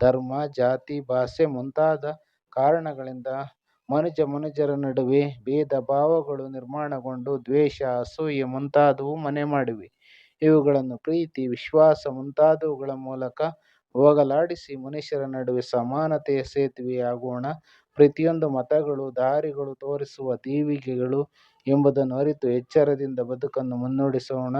S1: ಧರ್ಮ, ಜಾತಿ, ಭಾಷೆ ಮುಂತಾದ ಕಾರಣಗಳಿಂದ ಮನುಜ ಮನುಜರ ನಡುವೆ ಭೇದ ಭಾವಗಳು ನಿರ್ಮಾಣಗೊಂಡು ದ್ವೇಷ, ಅಸೂಯೆ ಮುಂತಾದವು ಮನೆ ಮಾಡಿವೆ. ಇವುಗಳನ್ನು ಪ್ರೀತಿ, ವಿಶ್ವಾಸ ಮುಂತಾದವುಗಳ ಮೂಲಕ ಹೋಗಲಾಡಿಸಿ ಮನುಷ್ಯರ ನಡುವೆ ಸಮಾನತೆಯ ಸೇತುವೆಯಾಗೋಣ. ಪ್ರತಿಯೊಂದು ಮತಗಳು, ದಾರಿಗಳು ತೋರಿಸುವ ದೀವಿಗೆಗಳು ಎಂಬುದನ್ನು ಅರಿತು ಎಚ್ಚರದಿಂದ ಬದುಕನ್ನು ಮುನ್ನಡೆಸೋಣ.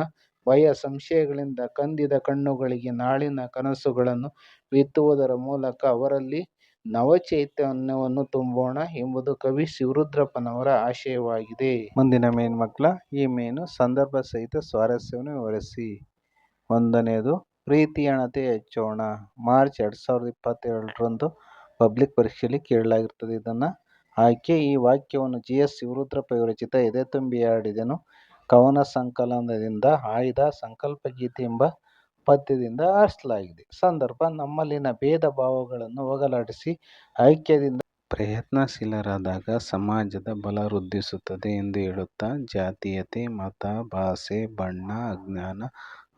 S1: ಭಯ, ಸಂಶಯಗಳಿಂದ ಕಂದಿದ ಕಣ್ಣುಗಳಿಗೆ ನಾಳಿನ ಕನಸುಗಳನ್ನು ಬಿತ್ತುವುದರ ಮೂಲಕ ಅವರಲ್ಲಿ ನವಚೈತನ್ಯವನ್ನು ತುಂಬೋಣ ಎಂಬುದು ಕವಿ ಶಿವರುದ್ರಪ್ಪನವರ ಆಶಯವಾಗಿದೆ. ಮುಂದಿನ ಮೇನ್ ಮಕ್ಕಳ ಈ ಮೇನು ಸಂದರ್ಭ ಸಹಿತ ಸ್ವಾರಸ್ಯವನ್ನು ವಿವರಿಸಿ. ಒಂದನೆಯದು ಪ್ರೀತಿಯಣತೆ ಹೆಚ್ಚೋಣ. ಮಾರ್ಚ್ ಎರಡು ಸಾವಿರದ ಇಪ್ಪತ್ತೆರಡರಂದು ಪಬ್ಲಿಕ್ ಪರೀಕ್ಷೆಯಲ್ಲಿ ಕೇಳಲಾಗಿರ್ತದೆ ಇದನ್ನು. ಆಯ್ಕೆ ಈ ವಾಕ್ಯವನ್ನು ಜಿ. ಎಸ್. ಶಿವರುದ್ರಪ್ಪ ವಿರಚಿತ ಎದೆತುಂಬಿ ಹಾಡಿದೆನು ಕವನ ಸಂಕಲನದಿಂದ ಆಯ್ದ ಸಂಕಲ್ಪಗೀತೆ ಎಂಬ ಪದ್ಯದಿಂದ ಆರಿಸಲಾಗಿದೆ. ಸಂದರ್ಭ ನಮ್ಮಲ್ಲಿನ ಭೇದ ಭಾವಗಳನ್ನು ಹೋಗಲಾಡಿಸಿ ಐಕ್ಯದಿಂದ ಪ್ರಯತ್ನಶೀಲರಾದಾಗ ಸಮಾಜದ ಬಲ ವೃದ್ಧಿಸುತ್ತದೆ ಎಂದು ಹೇಳುತ್ತಾ ಜಾತೀಯತೆ, ಮತ, ಭಾಷೆ, ಬಣ್ಣ, ಅಜ್ಞಾನ,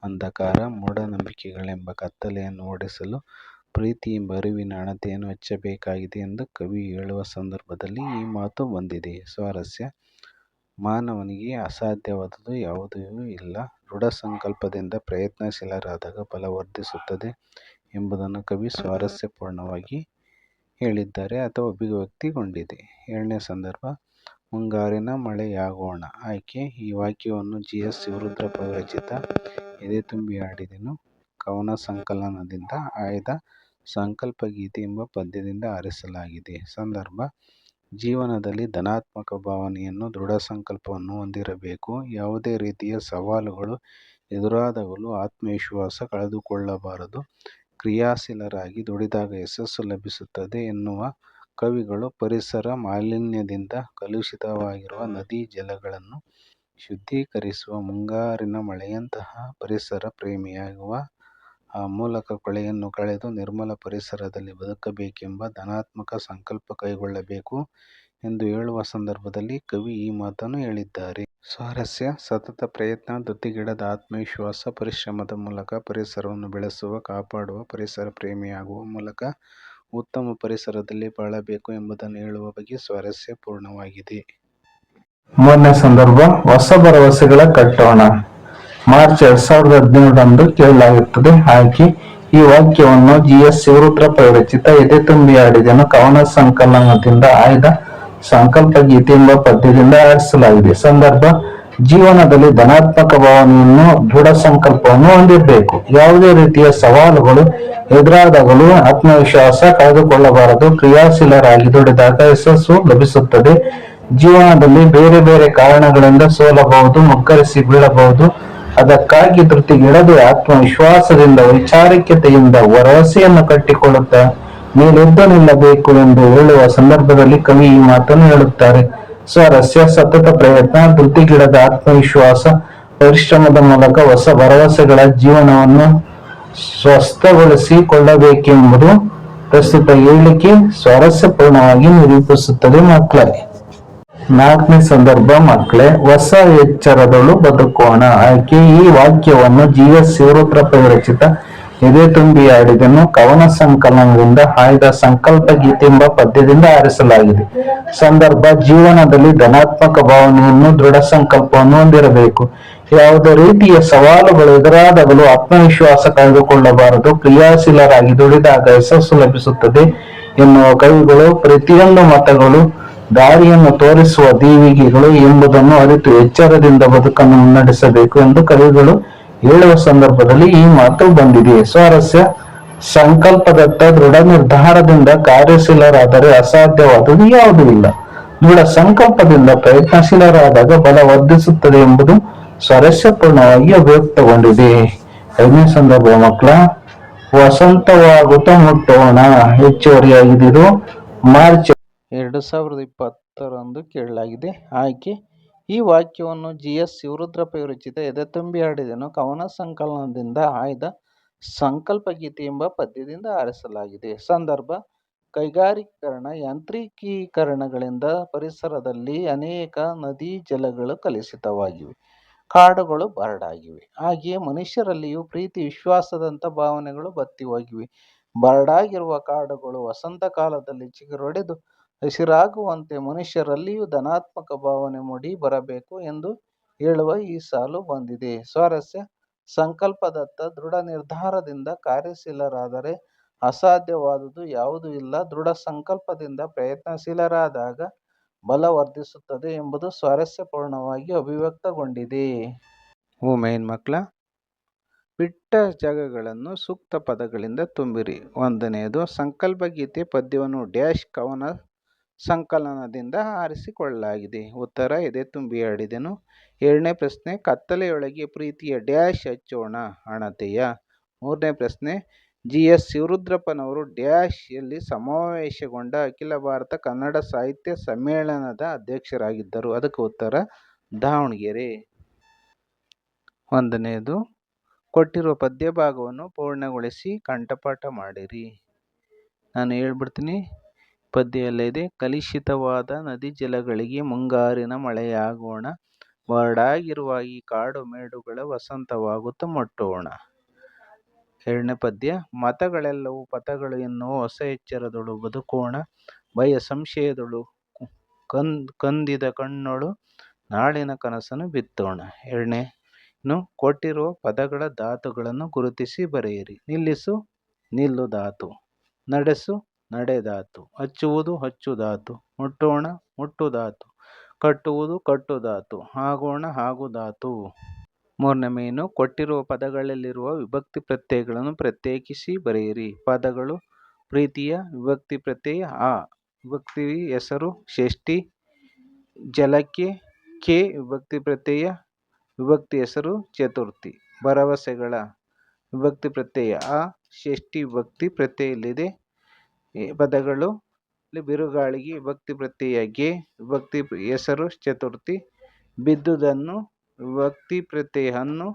S1: ಅಂಧಕಾರ, ಮೂಢನಂಬಿಕೆಗಳೆಂಬ ಕತ್ತಲೆಯನ್ನು ಓಡಿಸಲು ಪ್ರೀತಿ ಅರಿವಿನ ಹಣತೆಯನ್ನು ಹಚ್ಚಬೇಕಾಗಿದೆ ಎಂದು ಕವಿ ಹೇಳುವ ಸಂದರ್ಭದಲ್ಲಿ ಈ ಮಾತು ಬಂದಿದೆ. ಸ್ವಾರಸ್ಯ ಮಾನವನಿಗೆ ಅಸಾಧ್ಯವಾದುದು ಯಾವುದೂ ಇಲ್ಲ. ದೃಢ ಸಂಕಲ್ಪದಿಂದ ಪ್ರಯತ್ನಶೀಲರಾದಾಗ ಬಲ ವರ್ಧಿಸುತ್ತದೆ ಎಂಬುದನ್ನು ಕವಿ ಸ್ವಾರಸ್ಯಪೂರ್ಣವಾಗಿ ಹೇಳಿದ್ದಾರೆ ಅಥವಾ ಅಭಿವ್ಯಕ್ತಿಗೊಂಡಿದೆ. ಎರಡನೇ ಸಂದರ್ಭ ಮುಂಗಾರಿನ ಮಳೆಯಾಗೋಣ. ಆಯ್ಕೆ ಈ ವಾಕ್ಯವನ್ನು ಜಿ. ಎಸ್. ಶಿವರುದ್ರಪ್ಪ ಎದೆ ತುಂಬಿ ಹಾಡಿದೆನು ಕವನ ಸಂಕಲನದಿಂದ ಆಯ್ದ ಸಂಕಲ್ಪಗೀತೆ ಎಂಬ ಪದ್ಯದಿಂದ ಆರಿಸಲಾಗಿದೆ. ಸಂದರ್ಭ ಜೀವನದಲ್ಲಿ ಧನಾತ್ಮಕ ಭಾವನೆಯನ್ನು ದೃಢ ಸಂಕಲ್ಪವನ್ನು ಹೊಂದಿರಬೇಕು. ಯಾವುದೇ ರೀತಿಯ ಸವಾಲುಗಳು ಎದುರಾದಾಗಲೂ ಆತ್ಮವಿಶ್ವಾಸ ಕಳೆದುಕೊಳ್ಳಬಾರದು. ಕ್ರಿಯಾಶೀಲರಾಗಿ ದುಡಿದಾಗ ಯಶಸ್ಸು ಲಭಿಸುತ್ತದೆ ಎನ್ನುವ ಕವಿಗಳು ಪರಿಸರ ಮಾಲಿನ್ಯದಿಂದ ಕಲುಷಿತವಾಗಿರುವ ನದಿ ಜಲಗಳನ್ನು ಶುದ್ಧೀಕರಿಸುವ ಮುಂಗಾರಿನ ಮಳೆಯಂತಹ ಪರಿಸರ ಪ್ರೇಮಿಯಾಗುವ, ಮೂಲಕ ಕೊಳೆಯನ್ನು ಕಳೆದು ನಿರ್ಮಲ ಪರಿಸರದಲ್ಲಿ ಬದುಕಬೇಕೆಂಬ ಧನಾತ್ಮಕ ಸಂಕಲ್ಪ ಕೈಗೊಳ್ಳಬೇಕು ಎಂದು ಹೇಳುವ ಸಂದರ್ಭದಲ್ಲಿ ಕವಿ ಈ ಮಾತನ್ನು ಹೇಳಿದ್ದಾರೆ. ಸ್ವಾರಸ್ಯ, ಸತತ ಪ್ರಯತ್ನ ಧೃತಿಗೆಡದ ಆತ್ಮವಿಶ್ವಾಸ, ಪರಿಶ್ರಮದ ಮೂಲಕ ಪರಿಸರವನ್ನು ಬೆಳೆಸುವ, ಕಾಪಾಡುವ, ಪರಿಸರ ಪ್ರೇಮಿಯಾಗುವ ಮೂಲಕ ಉತ್ತಮ ಪರಿಸರದಲ್ಲಿ ಬಾಳಬೇಕು ಎಂಬುದನ್ನು ಹೇಳುವ ಬಗ್ಗೆ ಸ್ವಾರಸ್ಯ ಪೂರ್ಣವಾಗಿದೆ.
S2: ಮೂರನೇ ಸಂದರ್ಭ, ಹೊಸ ಭರವಸೆಗಳ ಕಟ್ಟೋಣ. ಮಾರ್ಚ್ ಎರಡ್ ಸಾವಿರದ ಹದಿನೇಳರಂದು ಕೇಳಲಾಗುತ್ತದೆ ಹಾಗೆ ಈ ವಾಕ್ಯವನ್ನು ಜಿ. ಎಸ್. ಶಿವರುದ್ರಪ್ಪ ಎದೆ ತುಂಬಿ ಆಡಿದನು ಕವನ ಸಂಕಲನದಿಂದ ಆಯ್ದ ಸಂಕಲ್ಪ ಗೀತೆ ಎಂಬ ಪದ್ಯದಿಂದ ಆರಿಸಲಾಗಿದೆ. ಸಂದರ್ಭ ಜೀವನದಲ್ಲಿ ಧನಾತ್ಮಕ ಭಾವನೆಯನ್ನು ದೃಢಸಂಕಲ್ಪವನ್ನು ಹೊಂದಿರಬೇಕು. ಯಾವುದೇ ರೀತಿಯ ಸವಾಲುಗಳು ಎದುರಾದಾಗಲೂ ಆತ್ಮವಿಶ್ವಾಸ ಕಳೆದುಕೊಳ್ಳಬಾರದು. ಕ್ರಿಯಾಶೀಲರಾಗಿ ದುಡಿದಾಗ ಯಶಸ್ಸು ಲಭಿಸುತ್ತದೆ. ಜೀವನದಲ್ಲಿ ಬೇರೆ ಬೇರೆ ಕಾರಣಗಳಿಂದ ಸೋಲಬಹುದು, ಮುಗ್ಗರಿಸಿ ಬೀಳಬಹುದು. ಅದಕ್ಕಾಗಿ ಧೃತಿಗೆಡದೆ ಆತ್ಮವಿಶ್ವಾಸದಿಂದ ವೈಚಾರಿಕತೆಯಿಂದ ಭರವಸೆಯನ್ನು ಕಟ್ಟಿಕೊಳ್ಳುತ್ತಾ ನೀನೆದ್ದು ನಿಲ್ಲಬೇಕು ಎಂದು ಹೇಳುವ ಸಂದರ್ಭದಲ್ಲಿ ಕವಿ ಈ ಮಾತನ್ನು ಹೇಳುತ್ತಾರೆ. ಸ್ವರಸ್ಯ ಸತತ ಪ್ರಯತ್ನ ತೃತಿಗಿಡದ ಆತ್ಮವಿಶ್ವಾಸ, ಪರಿಶ್ರಮದ ಮೂಲಕ ಹೊಸ ಭರವಸೆಗಳ ಜೀವನವನ್ನು ಸ್ವಸ್ಥಗೊಳಿಸಿಕೊಳ್ಳಬೇಕೆಂಬುದು ಪ್ರಸ್ತುತ ಹೇಳಿಕೆ ಸ್ವಾರಸ್ಯಪೂರ್ಣವಾಗಿ ನಿರೂಪಿಸುತ್ತದೆ ಮಕ್ಕಳೇ. ನಾಲ್ಕನೇ ಸಂದರ್ಭ, ಮಕ್ಕಳೇ, ಹೊಸ ಎಚ್ಚರದಳು ಬದುಕೋಣ. ಆಕೆ ಈ ವಾಕ್ಯವನ್ನು ಜಿ. ಎಸ್. ಶಿವರುದ್ರಪ್ಪ ವಿರಚಿತ ಎದೆತುಂಬಿ ಆಡಿದನು ಕವನ ಸಂಕಲನದಿಂದ ಆಯ್ದ ಸಂಕಲ್ಪಗೀತೆ ಎಂಬ ಪದ್ಯದಿಂದ ಆರಿಸಲಾಗಿದೆ. ಸಂದರ್ಭ, ಜೀವನದಲ್ಲಿ ಧನಾತ್ಮಕ ಭಾವನೆಯನ್ನು, ದೃಢ ಸಂಕಲ್ಪವನ್ನು ಹೊಂದಿರಬೇಕು. ಯಾವುದೇ ರೀತಿಯ ಸವಾಲುಗಳು ಎದುರಾದಾಗಲೂ ಆತ್ಮವಿಶ್ವಾಸ ಕಳೆದುಕೊಳ್ಳಬಾರದು. ಕ್ರಿಯಾಶೀಲರಾಗಿ ದುಡಿದಾಗ ಯಶಸ್ಸು ಲಭಿಸುತ್ತದೆ ಎನ್ನುವ ಕವಿಗಳು ಪ್ರತಿಯೊಂದು ಮತಗಳು ದಾರಿಯನ್ನು ತೋರಿಸುವ ದೀವಿಗೆಗಳು ಎಂಬುದನ್ನು ಅರಿತು ಎಚ್ಚರದಿಂದ ಬದುಕನ್ನು ಮುನ್ನಡೆಸಬೇಕು ಎಂದು ಕವಿಗಳು ಹೇಳುವ ಸಂದರ್ಭದಲ್ಲಿ ಈ ಮಾತು ಬಂದಿದೆ. ಸ್ವಾರಸ್ಯ ಸಂಕಲ್ಪದತ್ತ ದೃಢ ನಿರ್ಧಾರದಿಂದ ಕಾರ್ಯಶೀಲರಾದರೆ ಅಸಾಧ್ಯವಾದುದು ಯಾವುದೂ ಇಲ್ಲ. ದೃಢ ಸಂಕಲ್ಪದಿಂದ ಪ್ರಯತ್ನಶೀಲರಾದಾಗ ಬಲ ವರ್ಧಿಸುತ್ತದೆ ಎಂಬುದು ಸ್ವಾರಸ್ಯಪೂರ್ಣವಾಗಿ ಅಭಿವ್ಯಕ್ತಗೊಂಡಿದೆ. ಐದನೇ ಸಂದರ್ಭ ಮಕ್ಕಳ, ವಸಂತವಾಗುತ್ತ ಮುಟ್ಟೋಣ. ಹೆಚ್ಚುವರಿಯಾಗಿದ್ದು ಮಾರ್ಚ್
S1: ಎರಡು ಸಾವಿರದ ಇಪ್ಪತ್ತರಂದು ಕೇಳಲಾಗಿದೆ. ಆಯ್ಕೆ ಈ ವಾಕ್ಯವನ್ನು ಜಿ. ಎಸ್. ಶಿವರುದ್ರಪ್ಪ ವಿರಚಿತ ಎದೆತುಂಬಿ ಹಾಡಿದೆನು ಕವನ ಸಂಕಲನದಿಂದ ಆಯ್ದ ಸಂಕಲ್ಪಗೀತೆ ಎಂಬ ಪದ್ಯದಿಂದ ಆರಿಸಲಾಗಿದೆ. ಸಂದರ್ಭ ಕೈಗಾರಿಕೀಕರಣ, ಯಾಂತ್ರಿಕೀಕರಣಗಳಿಂದ ಪರಿಸರದಲ್ಲಿ ಅನೇಕ ನದಿ ಜಲಗಳು ಕಲುಷಿತವಾಗಿವೆ. ಕಾಡುಗಳು ಬರಡಾಗಿವೆ. ಹಾಗೆಯೇ ಮನುಷ್ಯರಲ್ಲಿಯೂ ಪ್ರೀತಿ ವಿಶ್ವಾಸದಂಥ ಭಾವನೆಗಳು ಬತ್ತಿ ಹೋಗಿವೆ. ಬರಡಾಗಿರುವ ಕಾಡುಗಳು ವಸಂತಕಾಲದಲ್ಲಿ ಚಿಗುರೊಡೆದು ಹಸಿರಾಗುವಂತೆ ಮನುಷ್ಯರಲ್ಲಿಯೂ ಧನಾತ್ಮಕ ಭಾವನೆ ಮೂಡಿ ಬರಬೇಕು ಎಂದು ಹೇಳುವ ಈ ಸಾಲು ಬಂದಿದೆ. ಸ್ವಾರಸ್ಯ ಸಂಕಲ್ಪದತ್ತ ದೃಢ ನಿರ್ಧಾರದಿಂದ ಕಾರ್ಯಶೀಲರಾದರೆ ಅಸಾಧ್ಯವಾದುದು ಯಾವುದೂ ಇಲ್ಲ ದೃಢ ಸಂಕಲ್ಪದಿಂದ ಪ್ರಯತ್ನಶೀಲರಾದಾಗ ಬಲ ವರ್ಧಿಸುತ್ತದೆ ಎಂಬುದು ಸ್ವಾರಸ್ಯಪೂರ್ಣವಾಗಿ ಅಭಿವ್ಯಕ್ತಗೊಂಡಿದೆ. ವುಮೆನ್ ಮಕ್ಕಳ, ಬಿಟ್ಟ ಜಾಗಗಳನ್ನು ಸೂಕ್ತ ಪದಗಳಿಂದ ತುಂಬಿರಿ. ಒಂದನೆಯದು, ಸಂಕಲ್ಪಗೀತೆ ಪದ್ಯವನ್ನು ಡ್ಯಾಶ್ ಕವನ ಸಂಕಲನದಿಂದ ಆರಿಸಿಕೊಳ್ಳಲಾಗಿದೆ. ಉತ್ತರ ಎದೆ ತುಂಬಿ ಆಡಿದೆನು ಎರಡನೇ ಪ್ರಶ್ನೆ, ಕತ್ತಲೆಯೊಳಗೆ ಪ್ರೀತಿಯ ಡ್ಯಾಶ್ ಹಚ್ಚೋಣ ಹಣತೆಯ. ಮೂರನೇ ಪ್ರಶ್ನೆ, ಜಿ. ಎಸ್. ಶಿವರುದ್ರಪ್ಪನವರು ಡ್ಯಾಶ್ ಯಲ್ಲಿ ಸಮಾವೇಶಗೊಂಡ ಅಖಿಲ ಭಾರತ ಕನ್ನಡ ಸಾಹಿತ್ಯ ಸಮ್ಮೇಳನದ ಅಧ್ಯಕ್ಷರಾಗಿದ್ದರು. ಅದಕ್ಕೆ ಉತ್ತರ, ದಾವಣಗೆರೆ. ಒಂದನೆಯದು ಕೊಟ್ಟಿರುವ ಪದ್ಯಭಾಗವನ್ನು ಪೂರ್ಣಗೊಳಿಸಿ ಕಂಠಪಾಠ ಮಾಡಿರಿ. ನಾನು ಹೇಳ್ಬಿಡ್ತೀನಿ ಎಲ್ಲ ಕಲುಷಿತವಾದ ನದಿ ಜಲಗಳಿಗೆ ಮುಂಗಾರಿನ ಮಳೆಯಾಗೋಣ. ಬರಡಾಗಿರುವ ಈ ಕಾಡು ಮೇಡುಗಳ ವಸಂತವಾಗುತ್ತ ಮುಟ್ಟೋಣ. ಎರಡನೇ ಪದ್ಯ, ಮತಗಳೆಲ್ಲವೂ ಪಥಗಳು ಎನ್ನುವ ಹೊಸ ಎಚ್ಚರದೊಳು ಬದುಕೋಣ. ಭಯ ಸಂಶಯದೊಳು ಕಂದಿದ ಕಣ್ಣೊಳು ನಾಳಿನ ಕನಸನ್ನು ಬಿತ್ತೋಣ. ಎರಡನೇ, ಇನ್ನು ಕೊಟ್ಟಿರುವ ಪದಗಳ ಧಾತುಗಳನ್ನು ಗುರುತಿಸಿ ಬರೆಯಿರಿ. ನಿಲ್ಲಿಸು ನಿಲ್ಲು ಧಾತು. ನಡೆಸು ನಡೆ ಧಾತು. ಹಚ್ಚುವುದು ಹಚ್ಚುದಾತು ಮುಟ್ಟೋಣ ಮುಟ್ಟುದಾತು ಕಟ್ಟುವುದು ಕಟ್ಟುದಾತು ಆಗೋಣ ಆಗುದಾತು ಮೂರನೇ ಮೇನು, ಕೊಟ್ಟಿರುವ ಪದಗಳಲ್ಲಿರುವ ವಿಭಕ್ತಿ ಪ್ರತ್ಯಯಗಳನ್ನು ಪ್ರತ್ಯೇಕಿಸಿ ಬರೆಯಿರಿ. ಪದಗಳು ಪ್ರೀತಿಯ, ವಿಭಕ್ತಿ ಪ್ರತ್ಯಯ, ಆ. ವಿಭಕ್ತಿ ಹೆಸರು, ಷಷ್ಠಿ. ಜಲಕ್ಕೆ, ಕೆ ವಿಭಕ್ತಿ ಪ್ರತ್ಯಯ. ವಿಭಕ್ತಿ ಹೆಸರು, ಚತುರ್ಥಿ. ಭರವಸೆಗಳ ವಿಭಕ್ತಿ ಪ್ರತ್ಯಯ, ಆ ಷಷ್ಠಿ ವಿಭಕ್ತಿ ಪ್ರತ್ಯಯ ಇಲ್ಲಿದೆ. ಪದಗಳು ಬಿರುಗಾಳಿಗೆ ವಿಭಕ್ತಿ ಪ್ರತ್ಯಯಕ್ಕೆ ಗೆ. ವಿಭಕ್ತಿ ಹೆಸರು ಚತುರ್ಥಿ. ಬಿದ್ದುದನ್ನು ವಿಭಕ್ತಿ ಪ್ರತ್ಯಯ ಅನ್ನು.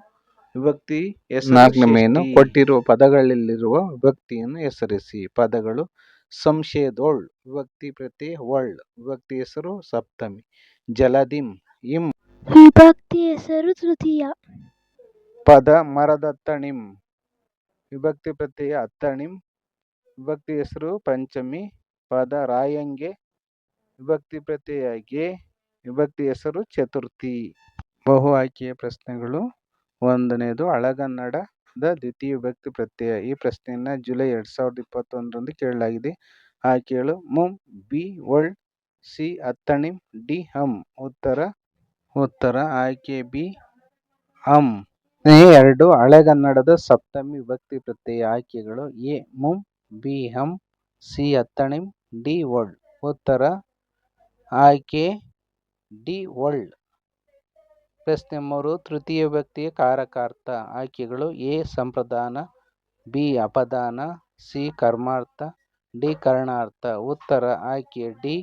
S1: ವಿಭಕ್ತಿ ಹೆಸರು
S2: ಕೊಟ್ಟಿರುವ ಪದಗಳಲ್ಲಿರುವ ವಿಭಕ್ತಿಯನ್ನು ಹೆಸರಿಸಿ. ಪದಗಳು ಸಂಶೇದೋಳ್ ವಿಭಕ್ತಿ ಪ್ರತಿ ಒಳ್. ವಿಭಕ್ತಿ ಹೆಸರು ಸಪ್ತಮಿ. ಜಲದಿಂ ಇಂ.
S3: ವಿಭಕ್ತಿ ಹೆಸರು ತೃತೀಯ.
S1: ಪದ ಮರದತ್ತಣಿಂ. ವಿಭಕ್ತಿ ಪ್ರತ್ಯಯ ಅತ್ತಣಿಂ. ವಿಭಕ್ತಿ ಹೆಸರು ಪಂಚಮಿ. ಪದ ರಾಯಂಗೆ. ವಿಭಕ್ತಿ ಪ್ರತ್ಯಯ ಗೆ. ವಿಭಕ್ತಿ ಹೆಸರು ಚತುರ್ಥಿ. ಬಹು ಆಯ್ಕೆಯ ಪ್ರಶ್ನೆಗಳು ಒಂದನೆಯದು ಹಳಗನ್ನಡದ ದ್ವಿತೀಯ ವಿಭಕ್ತಿ ಪ್ರತ್ಯಯ. ಈ ಪ್ರಶ್ನೆಯನ್ನ ಜುಲೈ ಎರಡು ಸಾವಿರದ ಇಪ್ಪತ್ತೊಂದರಂದು ಕೇಳಲಾಗಿದೆ. ಆಯ್ಕೆಗಳು ಮುಂ, ಬಿ ಒಳ್, ಸಿ ಅತ್ತಣಿಂ, ಡಿ ಹಂ. ಉತ್ತರ ಉತ್ತರ ಆಯ್ಕೆ ಬಿ ಹಂ. ಎರಡು ಹಳೆಗನ್ನಡದ ಸಪ್ತಮಿ ವಿಭಕ್ತಿ ಪ್ರತ್ಯಯ. ಆಯ್ಕೆಗಳು ಎ ಮುಂ, ಬಿ ಎಂ ಸಿ ಅತ್ತಣಿಂ, ಡಿ ವರ್ಲ್ಡ್ ಉತ್ತರ ಆಯ್ಕೆ ಡಿ ವರ್ಲ್ಡ್ ಪ್ರಶ್ನೆ ಮೂರು ತೃತೀಯ ವ್ಯಕ್ತಿಯ ಕಾರಕಾರ್ಥ. ಆಯ್ಕೆಗಳು ಎ ಸಂಪ್ರದಾನ, ಬಿ ಅಪದಾನ, ಸಿ ಕರ್ಮಾರ್ಥ, ಡಿ ಕರಣಾರ್ಥ. ಉತ್ತರ ಆಯ್ಕೆ ಡಿ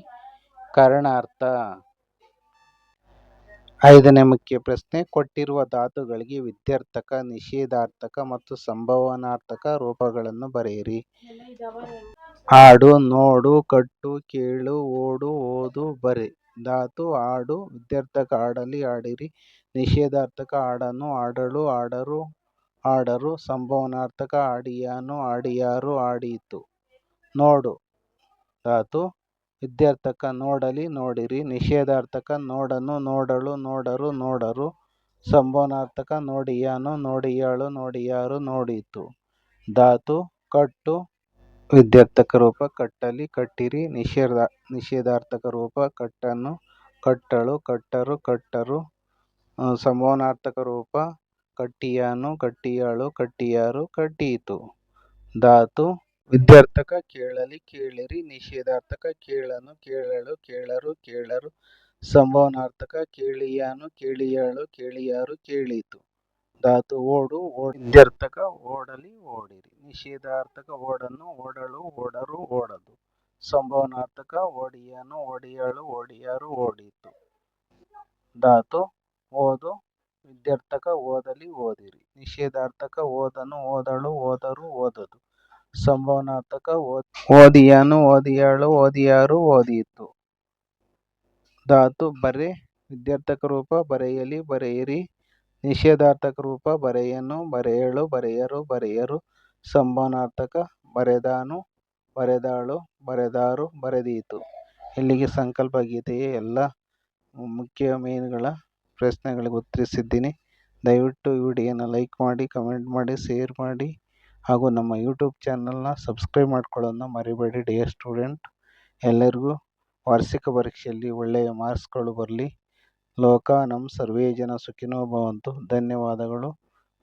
S1: ಕರಣಾರ್ಥ. ಐದನೇ ಮುಖ್ಯ ಪ್ರಶ್ನೆ, ಕೊಟ್ಟಿರುವ ಧಾತುಗಳಿಗೆ ವಿದ್ಯಾರ್ಥಕ, ನಿಷೇಧಾರ್ಥಕ ಮತ್ತು ಸಂಭವನಾರ್ಥಕ ರೂಪಗಳನ್ನು ಬರೆಯಿರಿ. ಆಡು ನೋಡು, ಕಟ್ಟು, ಕೇಳು, ಓಡು, ಓದು, ಬರೆ. ಧಾತು ಆಡು. ವಿದ್ಯಾರ್ಥಕ ಆಡಲಿ ಆಡಿರಿ. ನಿಷೇಧಾರ್ಥಕ ಆಡನು ಆಡಳು ಆಡರು ಆಡರು. ಸಂಭವನಾರ್ಥಕ ಆಡಿಯಾನು ಆಡಿಯಾರು ಆಡಿತು ನೋಡು ಧಾತು. ವಿಧ್ಯರ್ಥಕ ನೋಡಲಿ ನೋಡಿರಿ. ನಿಷೇಧಾರ್ಥಕ ನೋಡನು ನೋಡಳು ನೋಡರು ನೋಡರು. ಸಂಭವನಾರ್ಥಕ ನೋಡಿಯಾನು ನೋಡಿಯಾಳು ನೋಡಿಯಾರು ನೋಡಿತು ಧಾತು, ಕಟ್ಟು. ವಿದ್ಯಾರ್ಥಕ ರೂಪ ಕಟ್ಟಲಿ ಕಟ್ಟಿರಿ. ನಿಷೇಧ, ನಿಷೇಧಾರ್ಥಕ ರೂಪ ಕಟ್ಟನು ಕಟ್ಟಳು ಕಟ್ಟರು ಕಟ್ಟರು. ಸಂಭವನಾರ್ಥಕ ರೂಪ ಕಟ್ಟಿಯಾನು ಕಟ್ಟಿಯಾಳು ಕಟ್ಟಿಯಾರು ಕಟ್ಟೀತು. ಧಾತು ವಿಧ್ಯರ್ಥಕ ಕೇಳಲಿ ಕೇಳಿರಿ. ನಿಷೇಧಾರ್ಥಕ ಕೇಳನು ಕೇಳಳು ಕೇಳರು ಕೇಳರು. ಸಂಭವನಾರ್ಥಕ ಕೇಳಿಯಾನು ಕೇಳಿಯಾಳು ಕೇಳಿಯಾರು ಕೇಳಿತು ಧಾತು ಓಡು ವಿಧ್ಯರ್ಥಕ ಓಡಲಿ ಓಡಿರಿ. ನಿಷೇಧಾರ್ಥಕ ಓಡನು ಓಡಳು ಓಡರು ಓಡದು. ಸಂಭವನಾರ್ಥಕ ಓಡಿಯಾನು ಓಡಿಯಾಳು ಓಡಿಯಾರು ಓಡಿತು ಧಾತು ಓದು. ವಿದ್ಯಾರ್ಥಕ ಓದಲಿ ಓದಿರಿ. ನಿಷೇಧಾರ್ಥಕ ಓದನು ಓದಳು ಓದರು ಓದದು. ಸಂಭವನಾರ್ಥಕ ಓದಿಯಾನು ಓದಿಯಾಳು ಓದಿಯಾರು ಓದಿಯಿತು. ಧಾತು ಬರೆ. ವಿದ್ಯಾರ್ಥಕ ರೂಪ ಬರೆಯಲಿ ಬರೆಯಿರಿ. ನಿಷೇಧಾರ್ಥಕ ರೂಪ ಬರೆಯನು ಬರೆಯಳು ಬರೆಯರು ಬರೆಯರು. ಸಂಭವನಾರ್ಥಕ ಬರೆದಾನು ಬರೆದಾಳು ಬರೆದಾರು ಬರೆದೀತು. ಇಲ್ಲಿಗೆ ಸಂಕಲ್ಪ ಗೀತೆಯ ಎಲ್ಲ ಮುಖ್ಯ ಮೇನ್ಗಳ ಪ್ರಶ್ನೆಗಳಿಗೆ ಉತ್ತರಿಸಿದ್ದೀನಿ. ದಯವಿಟ್ಟು ಈ ವಿಡಿಯೋನ ಲೈಕ್ ಮಾಡಿ, ಕಮೆಂಟ್ ಮಾಡಿ, ಶೇರ್ ಮಾಡಿ ಹಾಗೂ ನಮ್ಮ ಯೂಟ್ಯೂಬ್ ಚಾನಲ್ನ ಸಬ್ಸ್ಕ್ರೈಬ್ ಮಾಡ್ಕೊಳ್ಳೋದನ್ನ ಮರಿಬೇಡಿ ಡಿಯರ್ ಸ್ಟೂಡೆಂಟ್ ಎಲ್ಲರಿಗೂ ವಾರ್ಷಿಕ ಪರೀಕ್ಷೆಯಲ್ಲಿ ಒಳ್ಳೆಯ ಮಾರ್ಕ್ಸ್ಗಳು ಬರಲಿ. ಲೋಕ ನಮ್ಮ ಸರ್ವೇ ಜನ ಸುಖಿನೋ ಭವಂತು. ಧನ್ಯವಾದಗಳು.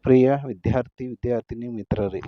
S1: ಪ್ರಿಯ ವಿದ್ಯಾರ್ಥಿ, ವಿದ್ಯಾರ್ಥಿನಿ, ಮಿತ್ರರೇ.